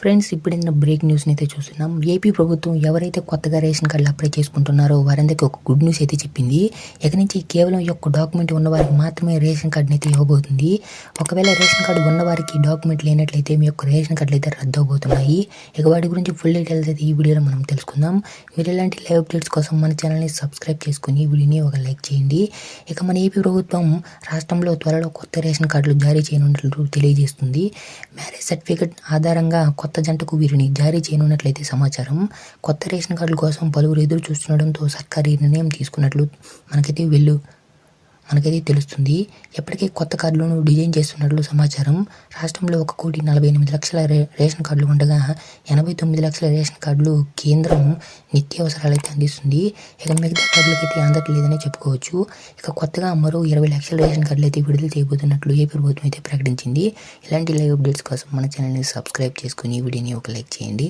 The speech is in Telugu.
ఫ్రెండ్స్ ఇప్పుడు బ్రేక్ న్యూస్ని అయితే చూస్తున్నాం. ఏపీ ప్రభుత్వం ఎవరైతే కొత్తగా రేషన్ కార్డులు అప్లై చేసుకుంటున్నారో వారందరికీ ఒక గుడ్ న్యూస్ అయితే చెప్పింది. ఇక నుంచి కేవలం ఈ యొక్క డాక్యుమెంట్ ఉన్నవారికి మాత్రమే రేషన్ కార్డుని అయితే ఇవ్వబోతుంది. ఒకవేళ రేషన్ కార్డు ఉన్నవారికి డాక్యుమెంట్ లేనట్లయితే మీ యొక్క రేషన్ కార్డులు అయితే రద్దు అవబోతున్నాయి ఇక వాటి గురించి ఫుల్ డీటెయిల్స్ అయితే ఈ వీడియోలో మనం తెలుసుకుందాం. మీరు ఇలాంటి లైవ్ అప్డేట్స్ కోసం మన ఛానల్ని సబ్స్క్రైబ్ చేసుకుని వీడియోని ఒక లైక్ చేయండి. ఇక మన ఏపీ ప్రభుత్వం రాష్ట్రంలో త్వరలో కొత్త రేషన్ కార్డులు జారీ చేయనున్నట్లు తెలియజేస్తుంది. మ్యారేజ్ సర్టిఫికెట్ ఆధారంగా కొత్త కొత్త జంటకు వీరిని జారీ చేయనున్నట్లయితే సమాచారం. కొత్త రేషన్ కార్డుల కోసం పలువురు ఎదురు చూస్తుండడంతో సర్కారు ఈ నిర్ణయం తీసుకున్నట్లు మనకైతే వెళ్ళు మనకైతే తెలుస్తుంది. ఎప్పటికీ కొత్త కార్డులను డిజైన్ చేస్తున్నట్లు సమాచారం. రాష్ట్రంలో ఒక కోటి నలభై ఎనిమిది లక్షల రే రేషన్ కార్డులు ఉండగా ఎనభై తొమ్మిది లక్షల రేషన్ కార్డులు కేంద్రం నిత్యావసరాలు అయితే అందిస్తుంది. ఇక మిగతా కార్డులకు అయితే అందట్లేదని చెప్పుకోవచ్చు. ఇక కొత్తగా మరో ఇరవై లక్షల రేషన్ కార్డులు అయితే విడుదల చేయబోతున్నట్లు ఏపీ ప్రభుత్వం అయితే ప్రకటించింది. ఇలాంటి లైవ్ అప్డేట్స్ కోసం మన ఛానల్ని సబ్స్క్రైబ్ చేసుకుని వీడియోని ఒక లైక్ చేయండి.